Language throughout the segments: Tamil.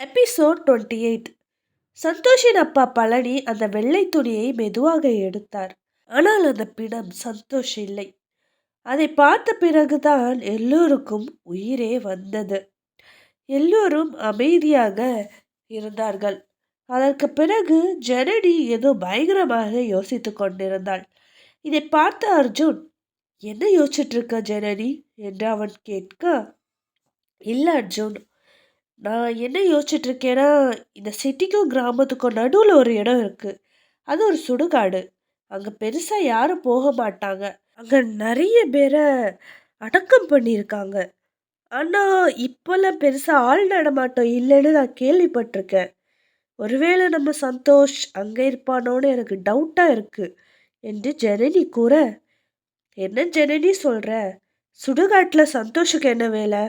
எபிசோட் டுவெண்ட்டி எயிட் சந்தோஷின் அப்பா பழனி அந்த வெள்ளை துணியை மெதுவாக எடுத்தார். ஆனால் அந்த பிணம் சந்தோஷ் இல்லை. அதை பார்த்த பிறகுதான் எல்லோருக்கும் உயிரே வந்தது. எல்லோரும் அமைதியாக இருந்தார்கள். அதற்கு பிறகு ஜனனி ஏதோ பயங்கரமாக யோசித்து கொண்டிருந்தாள். இதை பார்த்த அர்ஜுன் என்ன யோசிச்சுட்டு இருக்க ஜனனி? என்று அவன் கேட்க இல்லை அர்ஜுன் நான் என்ன யோசிச்சிட்ருக்கேன்னா இந்த சிட்டிக்கும் கிராமத்துக்கும் நடுவில் ஒரு இடம் இருக்குது அது ஒரு சுடுகாடு. அங்கே பெருசாக யாரும் போக மாட்டாங்க. அங்கே நிறைய பேரை அடக்கம் பண்ணியிருக்காங்க. ஆனால் இப்போல்லாம் பெருசாக ஆள் நடமாட்டம் இல்லைன்னு நான் கேள்விப்பட்டிருக்கேன். ஒருவேளை நம்ம சந்தோஷ் அங்கே இருப்பானோன்னு எனக்கு டவுட்டாக இருக்குது என்று ஜனனி கூற என்ன ஜனனி சொல்கிற சுடுகாட்டில் சந்தோஷுக்கு என்ன வேலை?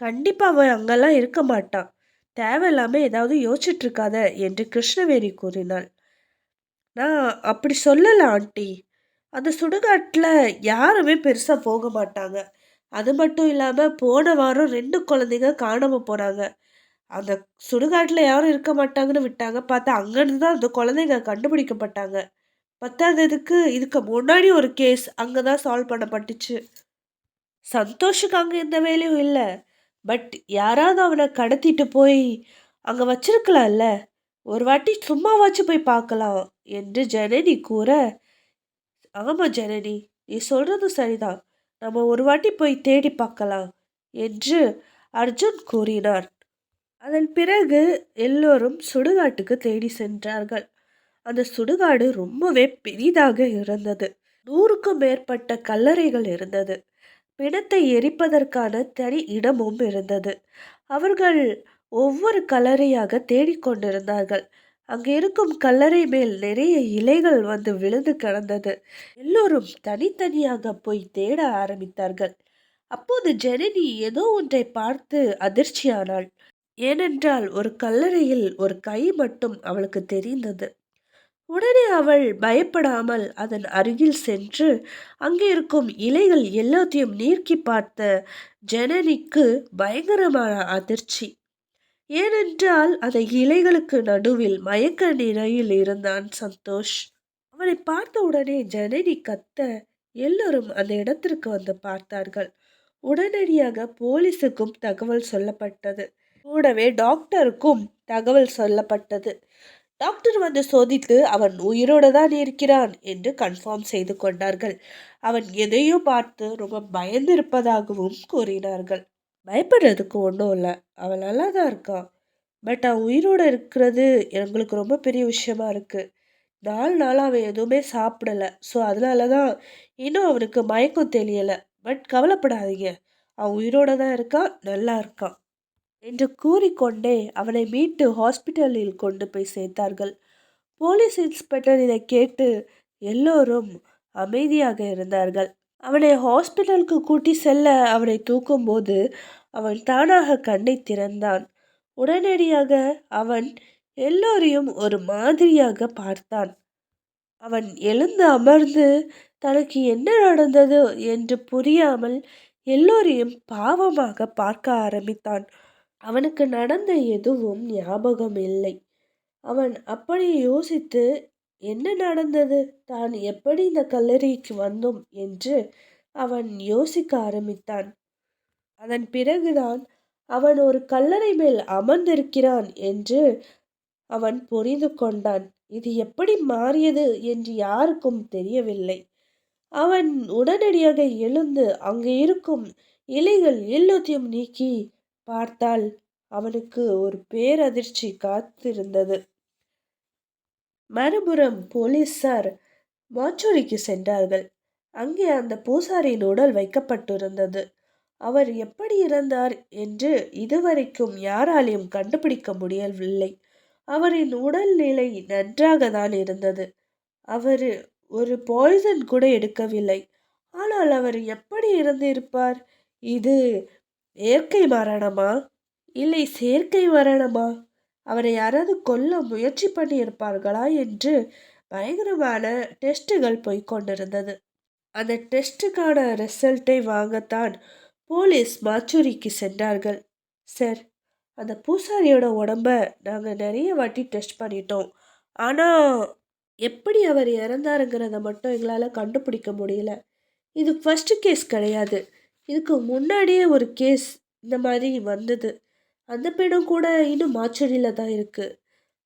கண்டிப்பாக அவன் அங்கெல்லாம் இருக்க மாட்டான் தேவையில்லாமல் ஏதாவது யோசிச்சுட்டு இருக்காத என்று கிருஷ்ணவேணி கூறினாள். நான் அப்படி சொல்லலை ஆண்டி. அந்த சுடுகாட்டில் யாருமே பெருசாக போக மாட்டாங்க. அது மட்டும் இல்லாமல் போன வாரம் ரெண்டு குழந்தைங்க காணாமல் போகிறாங்க அந்த சுடுகாட்டில் யாரும் இருக்க மாட்டாங்கன்னு விட்டாங்க. பார்த்தா அங்கேருந்து தான் அந்த குழந்தைங்க கண்டுபிடிக்கப்பட்டாங்க. பத்தாததுக்கு இதுக்கு முன்னாடி ஒரு கேஸ் அங்கே தான் சால்வ் பண்ணப்பட்டுச்சு. சந்தோஷுக்கு அங்கே எந்த வேலையும் இல்லை. பட் யாராவது அவனை கடத்திட்டு போய் அங்கே வச்சிருக்கலாம்ல? ஒரு வாட்டி சும்மாவாச்சும் போய் பார்க்கலாம் என்று ஜனனி கூற ஆமாம் ஜனனி நீ சொல்கிறது சரிதான். நம்ம ஒரு வாட்டி போய் தேடி பார்க்கலாம் என்று அர்ஜுன் கூறினார் அதன் பிறகு எல்லோரும் சுடுகாட்டுக்கு தேடி சென்றார்கள். அந்த சுடுகாடு ரொம்பவே பெரிதாக இருந்தது. நூறுக்கும் மேற்பட்ட கல்லறைகள் இருந்தது. பிணத்தை எரிப்பதற்கான தனி இடமும் இருந்தது. அவர்கள் ஒவ்வொரு கல்லறையாக தேடிக்கொண்டிருந்தார்கள் அங்கு இருக்கும் கல்லறை மேல் நிறைய இலைகள் வந்து விழுந்து கிடந்தது. எல்லோரும் தனித்தனியாக போய் தேட ஆரம்பித்தார்கள். அப்போது ஜெனனி ஏதோ ஒன்றை பார்த்து அதிர்ச்சியானாள். ஏனென்றால் ஒரு கல்லறையில் ஒரு கை மட்டும் அவளுக்கு தெரிந்தது. உடனே அவள் பயப்படாமல் அதன் அருகில் சென்று அங்கே இருக்கும் இலைகள் எல்லாத்தையும் நீர்க்கி பார்த்த ஜனனிக்கு பயங்கரமான அதிர்ச்சி. ஏனென்றால் அந்த இலைகளுக்கு நடுவில் மயக்க நிலையில் இருந்தான் சந்தோஷ். அவனை பார்த்த உடனே ஜனனி கத்த எல்லோரும் அந்த இடத்திற்கு வந்து பார்த்தார்கள். உடனடியாக போலீஸுக்கும் தகவல் சொல்லப்பட்டது. கூடவே டாக்டருக்கும் தகவல் சொல்லப்பட்டது. டாக்டர் வந்து சோதித்து அவன் உயிரோடு தான் இருக்கிறான் என்று கன்ஃபார்ம் செய்து கொண்டார்கள். அவன் எதையோ பார்த்து ரொம்ப பயந்து இருப்பதாகவும் கூறினார்கள். பயப்படுறதுக்கு ஒன்றும் இல்லை. அவன் நல்லா தான் இருக்கான். பட் அவன் உயிரோடு இருக்கிறது எங்களுக்கு ரொம்ப பெரிய விஷயமா இருக்குது நாலு நாளாக அவன் எதுவுமே சாப்பிடலை. ஸோ அதனால தான் இன்னும் அவனுக்கு மயக்கம் தெரியலை பட் கவலைப்படாதீங்க. அவன் உயிரோடு தான் இருக்கான். நல்லா இருக்கான். என்று கூறிக்கொண்டே அவனை மீட்டு ஹாஸ்பிட்டலில் கொண்டு போய் சேர்த்தார்கள். போலீஸ் இன்ஸ்பெக்டர் இதை கேட்டு எல்லோரும் அமைதியாக இருந்தார்கள். அவனை ஹாஸ்பிட்டலுக்கு கூட்டி செல்ல அவனை தூக்கும்போது அவன் தானாக கண்ணை திறந்தான். உடனடியாக அவன் எல்லோரையும் ஒரு மாதிரியாக பார்த்தான். அவன் எழுந்து அமர்ந்து தனக்கு என்ன நடந்தது? என்று புரியாமல் எல்லோரையும் பாவமாக பார்க்க ஆரம்பித்தான். அவனுக்கு நடந்த எதுவும் ஞாபகம் இல்லை அவன் அப்படி யோசித்து என்ன நடந்தது? தான் எப்படி இந்த கல்லறைக்கு வந்தோம்? என்று அவன் யோசிக்க ஆரம்பித்தான். அதன் பிறகுதான் அவன் ஒரு கல்லறை மேல் அமர்ந்திருக்கிறான் என்று அவன் புரிந்து கொண்டான். இது எப்படி மாறியது என்று யாருக்கும் தெரியவில்லை. அவன் உடனடியாக எழுந்து அங்கு இருக்கும் இலைகள் எல்லாத்தையும் நீக்கி பார்த்தால் அவனுக்கு ஒரு பேரதிர்ச்சி காத்திருந்தது. மறுபுறம் போலீசார் மாச்சூரிக்கு சென்றார்கள். அங்கே அந்த பூசாரியின் உடல் வைக்கப்பட்டிருந்தது. அவர் எப்படி இறந்தார் என்று இதுவரைக்கும் யாராலையும் கண்டுபிடிக்க முடியவில்லை. அவரின் உடல்நிலை நன்றாக தான் இருந்தது. அவர் ஒரு பாய்சன் கூட எடுக்கவில்லை. ஆனால் அவர் எப்படி இருந்திருப்பார் இது இயற்கை மரணமா? இல்லை செயற்கை மரணமா? அவரை யாராவது கொல்ல முயற்சி பண்ணியிருப்பார்களா என்று பயங்கரமான டெஸ்ட்டுகள் போய்கொண்டிருந்தது அந்த டெஸ்ட்டுக்கான ரிசல்ட்டை வாங்கத்தான் போலீஸ் மாச்சூரிக்கு சென்றார்கள். சார் அந்த பூசாரியோட உடம்ப நாங்கள் நிறைய வாட்டி டெஸ்ட் பண்ணிட்டோம். ஆனால் எப்படி அவர் இறந்தாருங்கிறத மட்டும் எங்களால் கண்டுபிடிக்க முடியல. இது ஃபஸ்ட்டு கேஸ் கிடையாது. இதுக்கு முன்னாடியே ஒரு கேஸ் இந்த மாதிரி வந்தது. அந்த பெண்ணும் கூட இன்னும் மாச்சடியில் தான் இருக்குது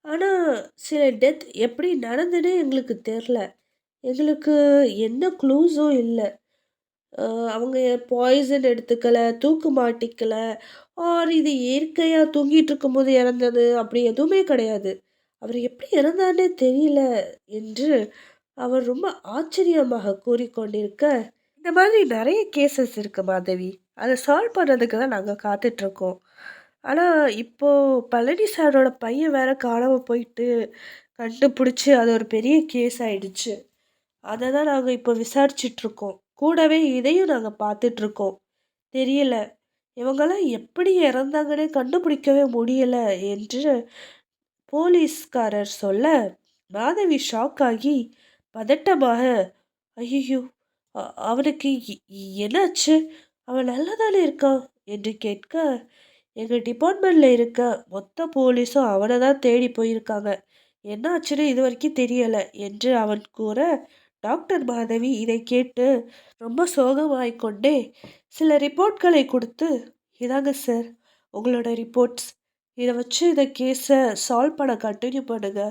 ஆனால் சில டெத் எப்படி நடந்துன்னே எங்களுக்கு தெரில. எங்களுக்கு எந்த க்ளூஸும் இல்லை. அவங்க பாய்சன் எடுத்துக்கலை தூக்கு மாட்டிக்கலை ஆர் இது இயற்கையாக தூங்கிட்டு இருக்கும்போது இறந்தது அப்படி எதுவுமே கிடையாது. அவர் எப்படி இறந்தார்னே தெரியல என்று அவர் ரொம்ப ஆச்சரியமாக கூறிக்கொண்டிருக்க இந்த மாதிரி நிறைய கேசஸ் இருக்குது மாதவி. அதை சால்வ் பண்ணுறதுக்கு தான் நாங்கள் காத்துட்ருக்கோம். ஆனால் இப்போது பழனி சாரோட பையன் வேற காணாமல் போயிட்டு கண்டுபிடிச்சி அது ஒரு பெரிய கேஸ் ஆயிடுச்சு. அதை தான் நாங்கள் இப்போ விசாரிச்சிட்ருக்கோம். கூடவே இதையும் நாங்கள் பார்த்துட்ருக்கோம் தெரியல. இவங்களாம் எப்படி இறந்தாங்கன்னே கண்டுபிடிக்கவே முடியலை என்று போலீஸ்காரர் சொல்ல மாதவி ஷாக் ஆகி பதட்டமாக ஐயோ அவனுக்கு என்னாச்சு? அவன் நல்லா தானே இருக்கான்? என்று கேட்க எங்கள் டிபார்ட்மெண்ட்டில் இருக்க மொத்த போலீஸும் அவனை தான் தேடி போயிருக்காங்க. என்னாச்சுன்னு இது வரைக்கும் தெரியலை என்று அவன் கூற டாக்டர் மாதவி இதை கேட்டு ரொம்ப சோகமாய்க்கொண்டே சில ரிப்போர்ட்களை கொடுத்து இதாங்க சார் உங்களோட ரிப்போர்ட்ஸ். இதை வச்சு இந்த கேஸை சால்வ் பண்ண கண்டினியூ பண்ணுங்க.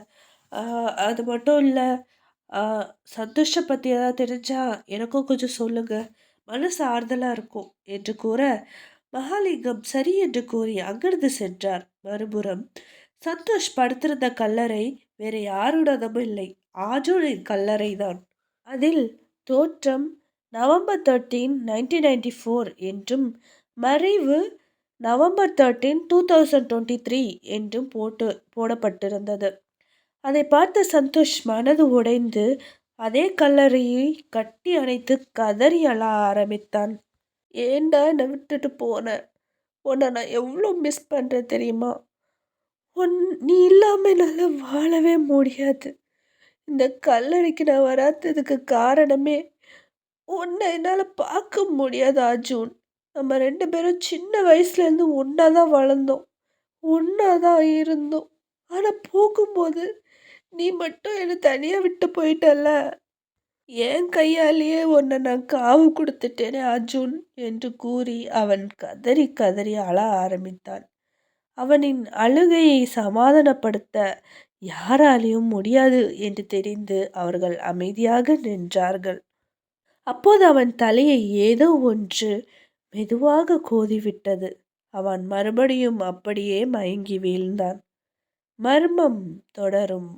அது மட்டும் இல்லை சந்தோஷை பற்றி ஏதாவது தெரிஞ்சால் எனக்கும் கொஞ்சம் சொல்லுங்கள் மனசு ஆறுதலாக இருக்கும் என்று கூற மகாலிங்கம் சரி என்று கூறி அங்கிருந்து சென்றார். மறுபுறம் சந்தோஷ் படுத்திருந்த கல்லறை வேறு யாருடனும் இல்லை. ஆஜோனின் கல்லறை தான் அதில் தோற்றம் November thirteen nineteen ninety four என்றும் மறைவு November thirteen two thousand twenty three என்றும் போட்டு போடப்பட்டிருந்தது. அதை பார்த்த சந்தோஷ் மனது உடைந்து அதே கல்லறையை கட்டி அணைத்து கதறி அழ ஆரம்பித்தான். ஏண்டா என்னை விட்டுட்டு போன? உன்னை நான் எவ்வளோ மிஸ் பண்ணுறேன் தெரியுமா? உன் நீ இல்லாமல் என்னால் வாழவே முடியாது. இந்த கல்லறைக்கு நான் வராததுக்கு காரணமே உன்னை என்னால் பார்க்க முடியாது அர்ஜுன். நம்ம ரெண்டு பேரும் சின்ன வயசுலேருந்து ஒன்றா தான் வளர்ந்தோம். ஒன்றா தான் இருந்தோம். ஆனால் போகும்போது நீ மட்டும் என்னை தனியாக விட்டு போயிட்டல்ல? என் கையாலேயே உன்னை நான் காவு கொடுத்துட்டேனே அர்ஜுன் என்று கூறி அவன் கதறி கதறி அழ ஆரம்பித்தான். அவனின் அழுகையை சமாதானப்படுத்த யாராலையும் முடியாது என்று தெரிந்து அவர்கள் அமைதியாக நின்றார்கள். அப்போது அவன் தலையை ஏதோ ஒன்று மெதுவாக கோதிவிட்டது. அவன் மறுபடியும் அப்படியே மயங்கி வீழ்ந்தான். மர்மம் தொடரும்